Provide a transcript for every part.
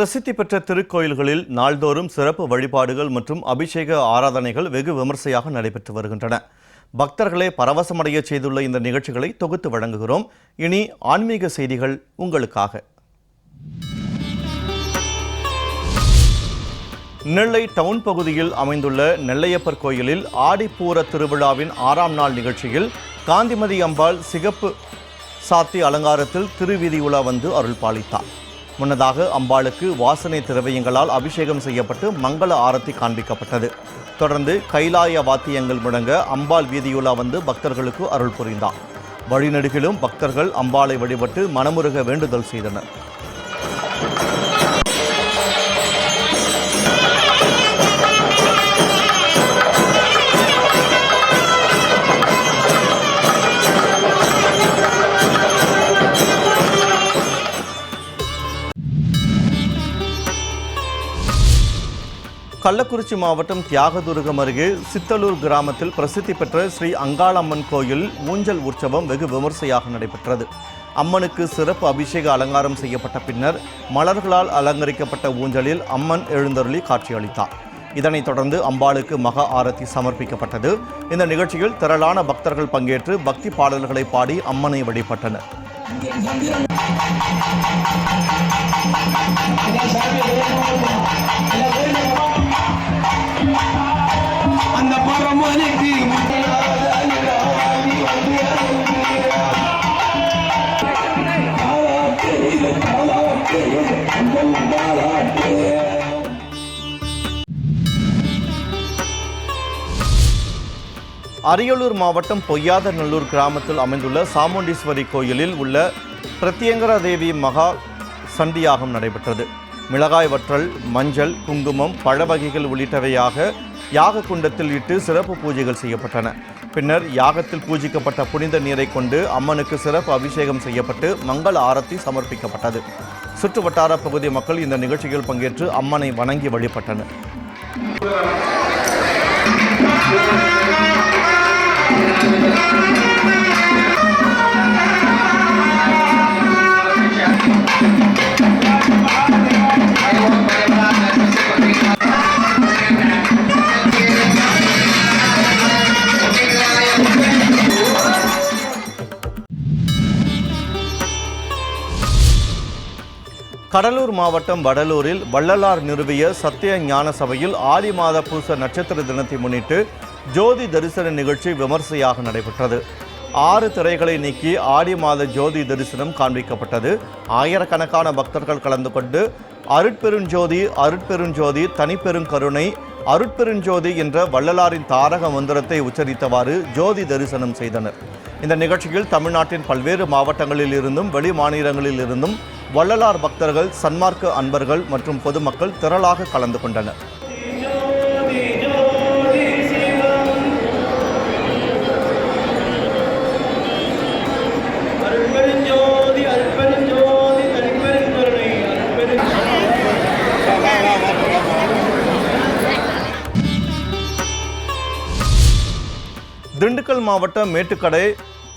பிரசித்தி பெற்ற திருக்கோயில்களில் நாள்தோறும் சிறப்பு வழிபாடுகள் மற்றும் அபிஷேக ஆராதனைகள் வெகு விமர்சையாக நடைபெற்று வருகின்றன. பக்தர்களை பரவசமடைய செய்துள்ள இந்த நிகழ்ச்சிகளை தொகுத்து வழங்குகிறோம். இனி ஆன்மீக செய்திகள் உங்களுக்காக. நெல்லை டவுன் பகுதியில் அமைந்துள்ள நெல்லையப்பர் கோயிலில் ஆடிப்பூர திருவிழாவின் ஆறாம் நாள் நிகழ்ச்சியில் காந்திமதி அம்பாள் சிகப்பு சாத்தி அலங்காரத்தில் திருவீதி உலா வந்து அருள் பாலித்தார் முன்னதாக அம்பாளுக்கு வாசனை திரவியங்களால் அபிஷேகம் செய்யப்பட்டு மங்கள ஆரத்தி காண்பிக்கப்பட்டது. தொடர்ந்து கைலாய வாத்தியங்கள் முழங்க அம்பாள் வீதியுலா வந்து பக்தர்களுக்கு அருள் புரிந்தார் வழிநெடுகிலும் பக்தர்கள் அம்பாளை வழிபட்டு மனமுருக வேண்டுதல் செய்தனர். கள்ளக்குறிச்சி மாவட்டம் தியாகதுர்கம் அருகே சித்தலூர் கிராமத்தில் பிரசித்தி பெற்ற ஸ்ரீ அங்காளம்மன் கோயில் ஊஞ்சல் உற்சவம் வெகு விமர்சையாக நடைபெற்றது. அம்மனுக்கு சிறப்பு அபிஷேக அலங்காரம் செய்யப்பட்ட பின்னர் மலர்களால் அலங்கரிக்கப்பட்ட ஊஞ்சலில் அம்மன் எழுந்தருளி காட்சியளித்தார். இதனைத் தொடர்ந்து அம்பாளுக்கு மகா ஆரத்தி சமர்ப்பிக்கப்பட்டது. இந்த நிகழ்ச்சியில் திரளான பக்தர்கள் பங்கேற்று பக்தி பாடல்களை பாடி அம்மனை வழிபட்டனர். அரியலூர் மாவட்டம் பொய்யாதநல்லூர் கிராமத்தில் அமைந்துள்ள சாமுண்டீஸ்வரி கோயிலில் உள்ள பிரத்யங்கரா தேவி மகா சண்டியாகம் நடைபெற்றது. மிளகாய் வற்றல் மஞ்சள் குங்குமம் பழ வகைகள் உள்ளிட்டவையாக யாக குண்டத்தில் இட்டு சிறப்பு பூஜைகள் செய்யப்பட்டன. பின்னர் யாகத்தில் பூஜிக்கப்பட்ட புனித நீரை கொண்டு அம்மனுக்கு சிறப்பு அபிஷேகம் செய்யப்பட்டு மங்கள ஆரத்தி சமர்ப்பிக்கப்பட்டது. சுற்று வட்டார பகுதி மக்கள் இந்த நிகழ்ச்சியில் பங்கேற்று அம்மனை வணங்கி வழிபட்டனர். கடலூர் மாவட்டம் வடலூரில் வள்ளலார் நிறுவிய சத்திய ஞான சபையில் ஆடி மாத பூச நட்சத்திர தினத்தை முன்னிட்டு ஜோதி தரிசன நிகழ்ச்சி விமர்சையாக நடைபெற்றது. ஆறு திரைகளை நீக்கி ஆடி மாத ஜோதி தரிசனம் காண்பிக்கப்பட்டது. ஆயிரக்கணக்கான பக்தர்கள் கலந்து கொண்டு அருட்பெருஞ்சோதி அருட்பெருஞ்சோதி தனிப்பெருங்கருணை அருட்பெருஞ்சோதி என்ற வள்ளலாரின் தாரக மந்திரத்தை உச்சரித்தவாறு ஜோதி தரிசனம் செய்தனர். இந்த நிகழ்ச்சியில் தமிழ்நாட்டின் பல்வேறு மாவட்டங்களில் இருந்தும் வெளி மாநிலங்களில் இருந்தும் வள்ளலார் பக்தர்கள் சன்மார்க்க அன்பர்கள் மற்றும் பொதுமக்கள் திரளாக கலந்து கொண்டனர். திண்டுக்கல் மாவட்டம் மேட்டுக்கடை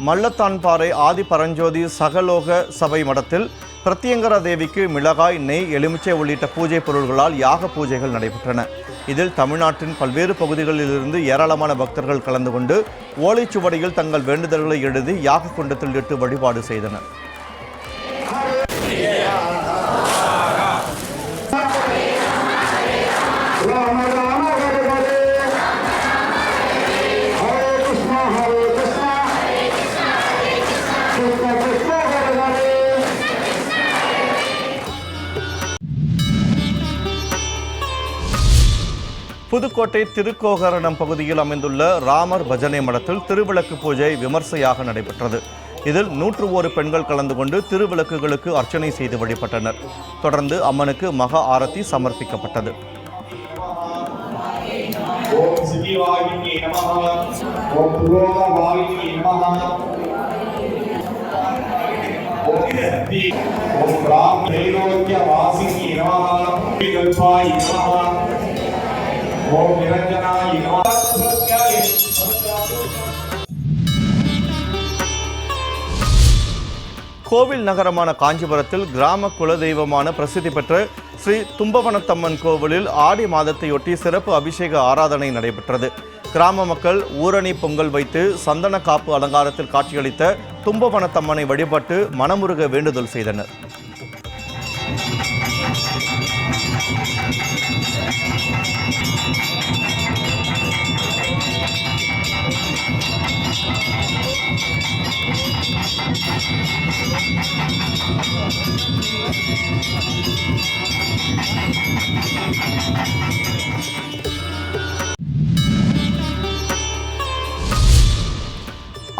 மல்லத்தான்பாறை ஆதி பரஞ்சோதி சகலோக சபை மடத்தில் பிரத்யங்கரா தேவிக்கு மிளகாய் நெய் எலுமிச்சை உள்ளிட்ட பூஜை பொருள்களால் யாக பூஜைகள் நடைபெற்றன. இதில் தமிழ்நாட்டின் பல்வேறு பகுதிகளிலிருந்து ஏராளமான பக்தர்கள் கலந்து கொண்டு ஓலைச்சுவடியில் தங்கள் வேண்டுதல்களை எழுதி யாக குண்டத்தில் இட்டு வழிபாடு செய்தனர். புதுக்கோட்டை திருக்கோகரணம் பகுதியில் அமைந்துள்ள ராமர் பஜனை மடத்தில் திருவிளக்கு பூஜை விமர்சையாக நடைபெற்றது. இதில் நூற்று ஒரு பெண்கள் கலந்து கொண்டு திருவிளக்குகளுக்கு அர்ச்சனை செய்து வழிபட்டனர். தொடர்ந்து அம்மனுக்கு மகா ஆரத்தி சமர்ப்பிக்கப்பட்டது. ஓம் சிவிவாகினி நமः ஓம் ஓம் நிரஞ்சனாய் கோவில் நகரமான காஞ்சிபுரத்தில் கிராம குலதெய்வமான பிரசித்தி பெற்ற ஸ்ரீ தும்பவனத்தம்மன் கோவிலில் ஆடி மாதத்தையொட்டி சிறப்பு அபிஷேக ஆராதனை நடைபெற்றது. கிராம மக்கள் ஊரணி பொங்கல் வைத்து சந்தன காப்பு அலங்காரத்தில் காட்சியளித்த தும்பவனத்தம்மனை வழிபட்டு மனமுருக வேண்டுதல் செய்தனர்.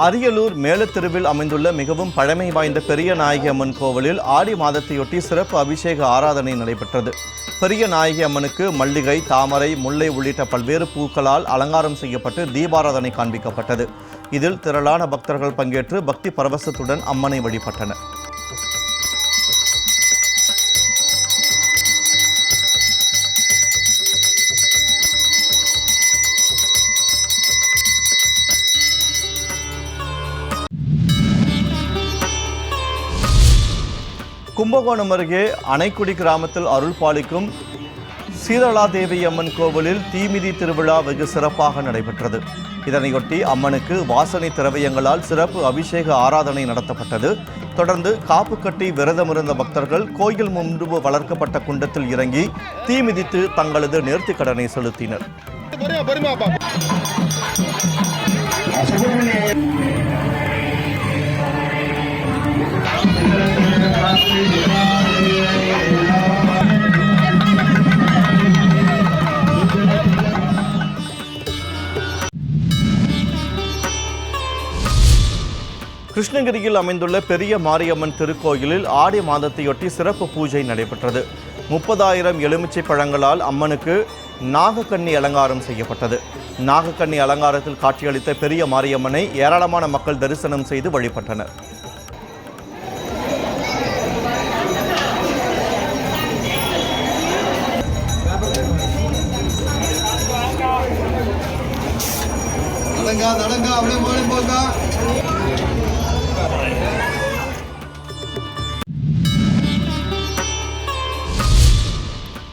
அரியலூர் மேலத்தெருவில் அமைந்துள்ள மிகவும் பழமை வாய்ந்த பெரிய நாயகி அம்மன் கோவிலில் ஆடி மாதத்தையொட்டி சிறப்பு அபிஷேக ஆராதனை நடைபெற்றது. பெரிய நாயகி அம்மனுக்கு மல்லிகை தாமரை முல்லை உள்ளிட்ட பல்வேறு பூக்களால் அலங்காரம் செய்யப்பட்டு தீபாராதனை காண்பிக்கப்பட்டது. இதில் திரளான பக்தர்கள் பங்கேற்று பக்தி பரவசத்துடன் அம்மனை வழிபட்டனர். கும்பகோணம் அருகே அணைக்குடி கிராமத்தில் அருள் பாலிக்கும் சீதளாதேவி அம்மன் கோவிலில் தீமிதி திருவிழா வெகு சிறப்பாக நடைபெற்றது. இதனையொட்டி அம்மனுக்கு வாசனை திரவியங்களால் சிறப்பு அபிஷேக ஆராதனை நடத்தப்பட்டது. தொடர்ந்து காப்பு கட்டி விரதமிருந்த பக்தர்கள் கோயில் முன்பு வளர்க்கப்பட்ட குண்டத்தில் இறங்கி தீ மிதித்து தங்களது நேர்த்திக் கடனை செலுத்தினர். கிருஷ்ணகிரியில் அமைந்துள்ள பெரிய மாரியம்மன் திருக்கோயிலில் ஆடி மாதத்தையொட்டி சிறப்பு பூஜை நடைபெற்றது. முப்பதாயிரம் எலுமிச்சை பழங்களால் அம்மனுக்கு நாகக்கன்னி அலங்காரம் செய்யப்பட்டது. நாகக்கன்னி அலங்காரத்தில் காட்சியளித்த பெரிய மாரியம்மனை ஏராளமான மக்கள் தரிசனம் செய்து வழிபட்டனர். நடங்கா நடங்கா அப்படியே மாறி போங்க.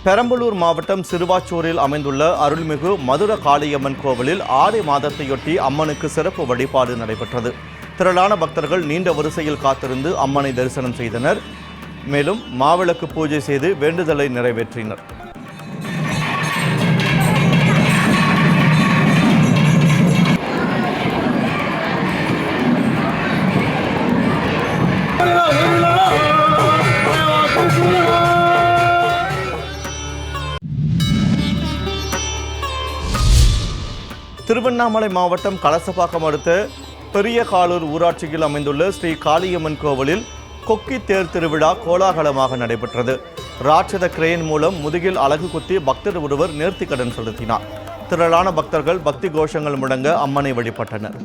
பெரம்பலூர் மாவட்டம் சிறுவாச்சூரில் அமைந்துள்ள அருள்மிகு மதுர காளியம்மன் கோவிலில் ஆடி மாதத்தையொட்டி அம்மனுக்கு சிறப்பு வழிபாடு நடைபெற்றது. திரளான பக்தர்கள் நீண்ட வரிசையில் காத்திருந்து அம்மனை தரிசனம் செய்தனர். மேலும் மாவிளக்கு பூஜை செய்து வேண்டுதலை நிறைவேற்றினர். திருவண்ணாமலை மாவட்டம் கலசப்பாக்கம் அடுத்த பெரிய காலூர் ஊராட்சியில் அமைந்துள்ள ஸ்ரீ காளியம்மன் கோவிலில் கொக்கி தேர் திருவிழா கோலாகலமாக நடைபெற்றது. ராட்சத கிரேன் மூலம் முதுகில் அழகு குத்தி பக்தர் ஒருவர் நேர்த்திக்கடன் செலுத்தினார். திரளான பக்தர்கள் பக்தி கோஷங்கள் முழங்க அம்மனை வழிபட்டனர்.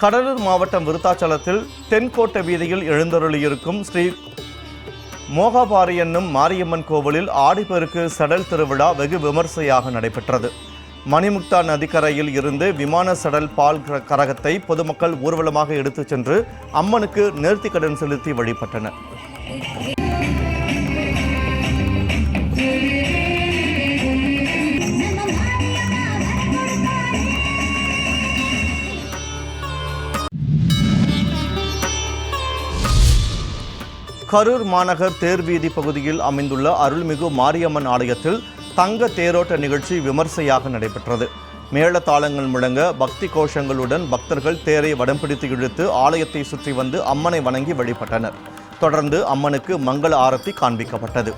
கடலூர் மாவட்டம் விருத்தாச்சலத்தில் தென்கோட்டை வீதியில் எழுந்தருளியிருக்கும் ஸ்ரீ மோகபாரி என்னும் மாரியம்மன் கோவிலில் ஆடிப்பெருக்கு சடல் திருவிழா வெகு விமர்சையாக நடைபெற்றது. மணிமுக்தா நதிக்கரையில் இருந்து விமான சடல் பால் கரகத்தை பொதுமக்கள் ஊர்வலமாக எடுத்துச் சென்று அம்மனுக்கு நேர்த்திக்கடன் செலுத்தி வழிபட்டனர். கரூர் மாநகர் தேர்வீதி பகுதியில் அமைந்துள்ள அருள்மிகு மாரியம்மன் ஆலயத்தில் தங்க தேரோட்ட நிகழ்ச்சி விமர்சையாக நடைபெற்றது. மேளதாளங்கள் முழங்க பக்தி கோஷங்களுடன் பக்தர்கள் தேரை வடம் பிடித்து இழுத்து ஆலயத்தை சுற்றி வந்து அம்மனை வணங்கி வழிபட்டனர். தொடர்ந்து அம்மனுக்கு மங்கள ஆரத்தி காண்பிக்கப்பட்டது.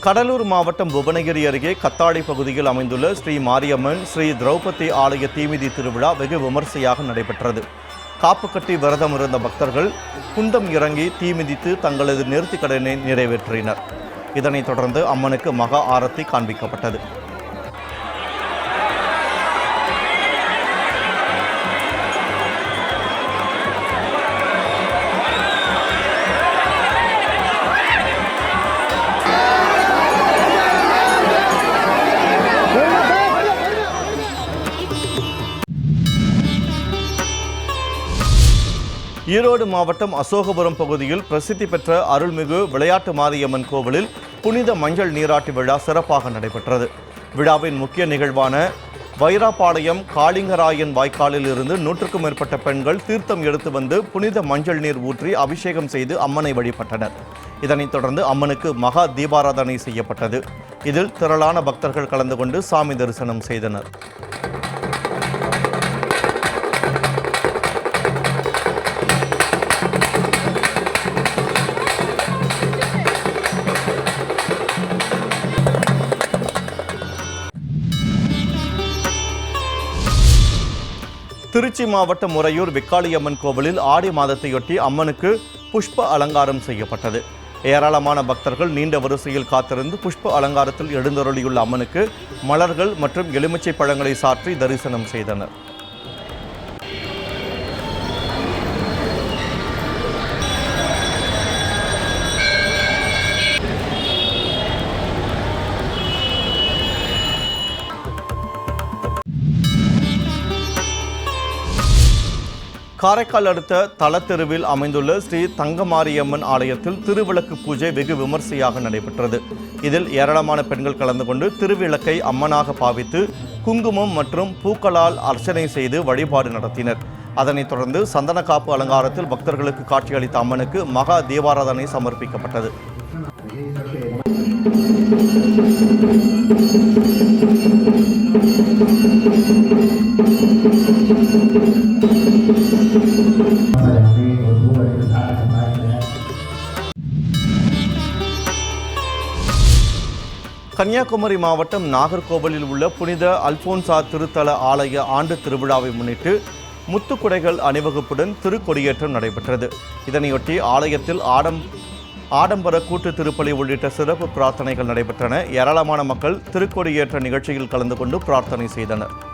கடலூர் மாவட்டம் புவனகிரி அருகே கத்தாடி பகுதியில் அமைந்துள்ள ஸ்ரீ மாரியம்மன் ஸ்ரீ திரௌபதி ஆலய தீமிதி திருவிழா வெகு விமர்சையாக நடைபெற்றது. காப்பு கட்டி விரதம் இருந்த பக்தர்கள் குண்டம் இறங்கி தீமிதித்து தங்களது நிறுத்திக் கடனை நிறைவேற்றினர். இதனைத் தொடர்ந்து அம்மனுக்கு மகா ஆரத்தி காண்பிக்கப்பட்டது. ஈரோடு மாவட்டம் அசோகபுரம் பகுதியில் பிரசித்தி பெற்ற அருள்மிகு விளையாட்டு மாரியம்மன் கோவிலில் புனித மஞ்சள் நீராட்டு விழா சிறப்பாக நடைபெற்றது. விழாவின் முக்கிய நிகழ்வான வைராபாளையம் காளிங்கராயன் வாய்க்காலில் இருந்து நூற்றுக்கும் மேற்பட்ட பெண்கள் தீர்த்தம் எடுத்து வந்து புனித மஞ்சள் நீர் ஊற்றி அபிஷேகம் செய்து அம்மனை வழிபட்டனர். இதனைத் தொடர்ந்து அம்மனுக்கு மகா தீபாராதனை செய்யப்பட்டது. இதில் திரளான பக்தர்கள் கலந்து கொண்டு சாமி தரிசனம் செய்தனர். திருச்சி மாவட்டம் முறையூர் விக்காளியம்மன் கோவிலில் ஆடி மாதத்தையொட்டி அம்மனுக்கு புஷ்ப அலங்காரம் செய்யப்பட்டது. ஏராளமான பக்தர்கள் நீண்ட வரிசையில் காத்திருந்து புஷ்ப அலங்காரத்தில் எழுந்தருளியுள்ள அம்மனுக்கு மலர்கள் மற்றும் எலுமிச்சை பழங்களை சாற்றி தரிசனம் செய்தனர். காரைக்கால் அடுத்த தலத்தெருவில் அமைந்துள்ள ஸ்ரீ தங்கமாரியம்மன் ஆலயத்தில் திருவிளக்கு பூஜை வெகு விமர்சையாக நடைபெற்றது. இதில் ஏராளமான பெண்கள் கலந்து கொண்டு திருவிளக்கை அம்மனாக பாவித்து குங்குமம் மற்றும் பூக்களால் அர்ச்சனை செய்து வழிபாடு நடத்தினர். அதனைத் தொடர்ந்து சந்தன காப்பு அலங்காரத்தில் பக்தர்களுக்கு காட்சியளித்த அம்மனுக்கு மகா தீபாராதனை சமர்ப்பிக்கப்பட்டது. கன்னியாகுமரி மாவட்டம் நாகர்கோவிலில் உள்ள புனித அல்போன்சா திருத்தல ஆலய ஆண்டு திருவிழாவை முன்னிட்டு முத்துக்குடைகள் அணிவகுப்புடன் திருக்கொடியேற்றம் நடைபெற்றது. இதனையொட்டி ஆலயத்தில் ஆடம் ஆடம்பர கூட்டு திருப்பலி உள்ளிட்ட சிறப்பு பிரார்த்தனைகள் நடைபெற்றன. ஏராளமான மக்கள் திருக்கொடியேற்ற நிகழ்ச்சியில் கலந்து கொண்டு பிரார்த்தனை செய்தனர்.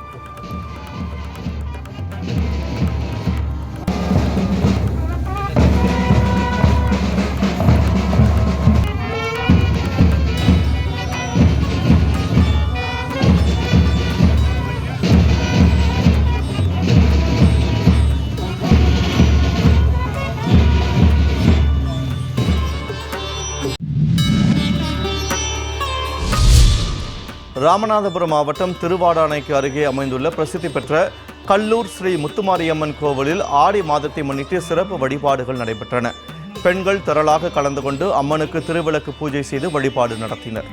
ராமநாதபுரம் மாவட்டம் திருவாடானைக்கு அருகே அமைந்துள்ள பிரசித்தி பெற்ற கல்லூர் ஸ்ரீ முத்துமாரியம்மன் கோவிலில் ஆடி மாதத்தை முன்னிட்டு சிறப்பு வழிபாடுகள் நடைபெற்றன. பெண்கள் திரளாக கலந்து கொண்டு அம்மனுக்கு திருவிளக்கு பூஜை செய்து வழிபாடு நடத்தினர்.